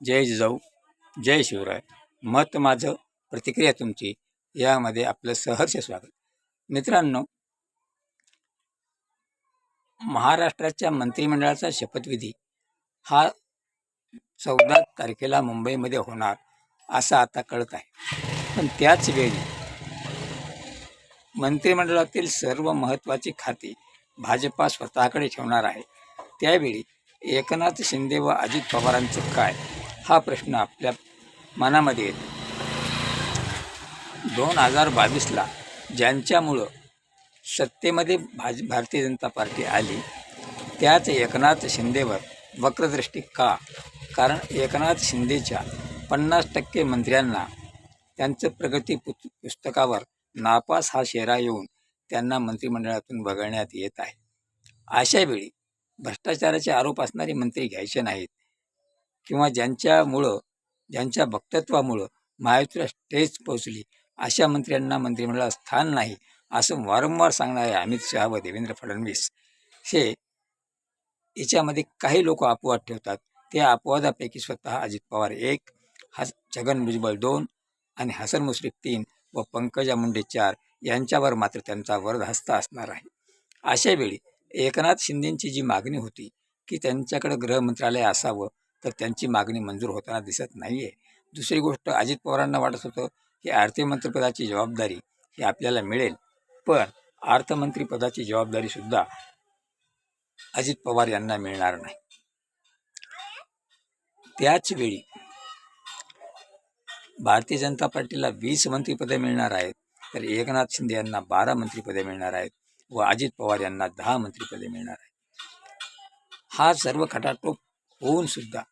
जय जिजाऊ जय शिवराय. मत माझं प्रतिक्रिया तुमची यामध्ये आपलं सहर्ष स्वागत. मित्रांनो महाराष्ट्राच्या मंत्रिमंडळाचा शपथविधी हा चौदा तारखेला मुंबईमध्ये होणार असं आता कळत आहे. पण त्याच वेळी मंत्रिमंडळातील सर्व महत्त्वाची खाती भाजपा स्वतःकडे ठेवणार आहे. त्यावेळी एकनाथ शिंदे व अजित पवारांचं काय? हा प्रश्न आपल्या मनामध्ये येतो. दोन हजार बावीसला ज्यांच्यामुळं सत्तेमध्ये भाज भारतीय जनता पार्टी आली त्याच एकनाथ शिंदेवर वक्रदृष्टी का? कारण एकनाथ शिंदेच्या पन्नास टक्के मंत्र्यांना त्यांचं प्रगती पुत पुस्तकावर नापास हा शेरा येऊन त्यांना मंत्रिमंडळातून वगळण्यात येत आहे. अशावेळी भ्रष्टाचाराचे आरोप असणारे मंत्री घ्यायचे नाहीत. किंवा ज्यांच्यामुळं ज्यांच्या वक्तत्वामुळं महायुतीला स्टेज पोचली अशा मंत्र्यांना मंत्रिमंडळात स्थान नाही असं वारंवार सांगणारे अमित शहा व देवेंद्र फडणवीस हे याच्यामध्ये काही लोक अपवाद ठेवतात. त्या अपवादापैकी स्वतः अजित पवार एक हस छगन भुजबळ दोन आणि हसन मुश्रीफ तीन व पंकजा मुंडे चार यांच्यावर मात्र त्यांचा वरदहस्त असणार आहे. अशावेळी एकनाथ शिंदेंची जी मागणी होती की त्यांच्याकडे गृह मंत्रालय असावं तर त्यांची मागणी मंजूर होताना दिसत नाही आहे दुसरी गोष्ट अजित पवारांना वाटत होतं की अर्थमंत्रीपदाची जबाबदारी ही आपल्याला मिळेल. पण अर्थमंत्रीपदाची जबाबदारीसुद्धा अजित पवार यांना मिळणार नाही. त्याच वेळी भारतीय जनता पार्टीला वीस मंत्रिपदे मिळणार आहेत. तर एकनाथ शिंदे यांना बारा मंत्रिपदे मिळणार आहेत व अजित पवार यांना दहा मंत्रिपदे मिळणार आहेत. हा सर्व खटाटोप होऊन सुद्धा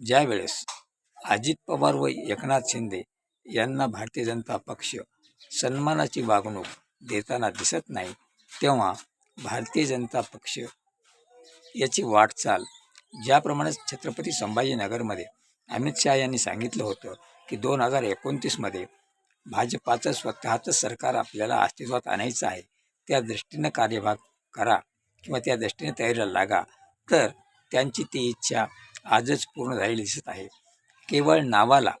ज्या वेळेस अजित पवार व एकनाथ शिंदे यांना भारतीय जनता पक्ष सन्मानाची वागणूक देताना दिसत नाही तेव्हा भारतीय जनता पक्ष याची वाटचाल ज्याप्रमाणे छत्रपती संभाजीनगरमध्ये अमित शहा यांनी सांगितलं होतं की दोन हजार एकोणतीसमध्ये भाजपाचं स्वतःचं सरकार आपल्याला अस्तित्वात आणायचं आहे त्या दृष्टीनं कार्यभाग करा किंवा त्या दृष्टीने तयारीला लागा. तर त्यांची ती इच्छा आजच पूर्ण झालेली दिसत आहे. केवळ नावाला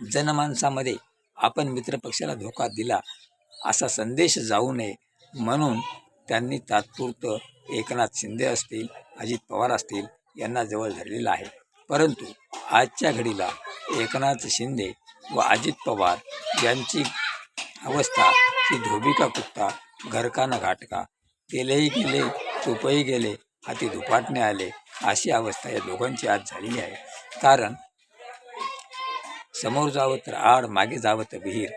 जनमानसामध्ये आपण मित्रपक्षाला धोका दिला असा संदेश जाऊ नये म्हणून त्यांनी तात्पुरतं एकनाथ शिंदे असतील अजित पवार असतील यांना जवळ धरलेलं आहे. परंतु आजच्या घडीला एकनाथ शिंदे व अजित पवार यांची अवस्था ही धोबिका कुत्ता घरकानं घाटका तेलही गेले तुपही गेले हाती धुपाटणे आले अशी अवस्था या दोघांची आज झालेली आहे. कारण समोर जावं तर आड मागे जावं तर विहीर.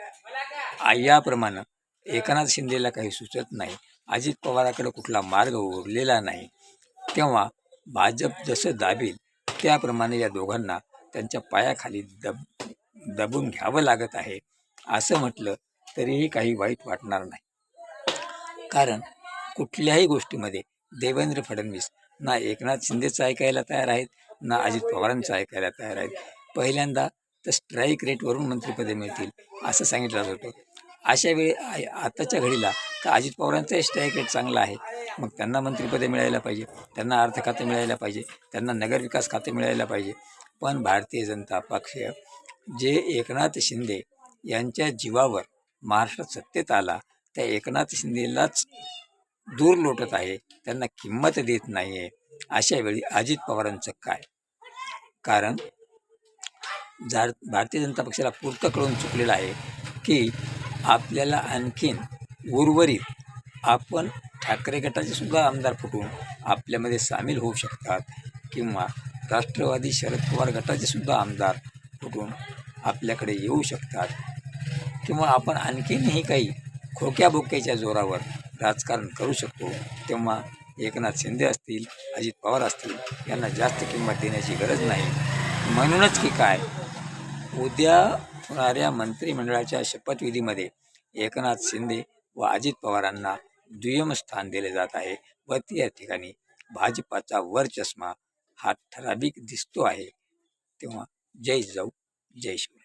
आ- याप्रमाणे एकनाथ शिंदेला काही सुचत नाही. अजित पवाराकडे कुठला मार्ग उरलेला नाही. तेव्हा भाजप जसं दाबील त्याप्रमाणे या दोघांना त्यांच्या पायाखाली दब दबून घ्यावं लागत आहे. असं म्हटलं तरीही काही वाईट वाटणार नाही. कारण कुठल्याही गोष्टीमध्ये देवेंद्र फडणवीस ना एकनाथ शिंदेचं ऐकायला तयार आहेत ना अजित पवारांचं ऐकायला तयार आहेत. पहिल्यांदा तर स्ट्राईक रेटवरून मंत्रिपदे मिळतील असं सांगितलं होतं अशा वेळी आताच्या घडीला तर अजित पवारांचाही स्ट्राईक रेट चांगला आहे मग त्यांना मंत्रिपदे मिळायला पाहिजे त्यांना अर्थ खाते मिळायला पाहिजे त्यांना नगरविकास खाते मिळायला पाहिजे. पण भारतीय जनता पक्ष जे एकनाथ शिंदे यांच्या जीवावर महाराष्ट्रात सत्तेत आला त्या एकनाथ शिंदेलाच दूर लोटत आहे त्यांना किंमत देत नाही आहे अशा वेळी अजित पवारांचं काय? कारण जा भारतीय जनता पक्षाला पुरतं कळून चुकलेलं आहे की आपल्याला आणखीन उर्वरित आपण ठाकरे गटाचे सुद्धा आमदार फुटून आपल्यामध्ये सामील होऊ शकतात किंवा राष्ट्रवादी शरद पवार गटाचे सुद्धा आमदार फुटून आपल्याकडे येऊ शकतात. किंवा आपण आणखीनही काही खोक्या बोक्याच्या जोरावर राजकारण करू शकतो तेव्हा एकनाथ शिंदे असतील अजित पवार असतील यांना जास्त किंमत देण्याची गरज नाही. म्हणूनच की काय उद्या होणाऱ्या मंत्रिमंडळाच्या शपथविधीमध्ये एकनाथ शिंदे व अजित पवारांना दुय्यम स्थान दिले जात आहे व त्या ठिकाणी भाजपाचा वरचष्मा हा ठराविक दिसतो आहे. तेव्हा जय जाऊ जय शिव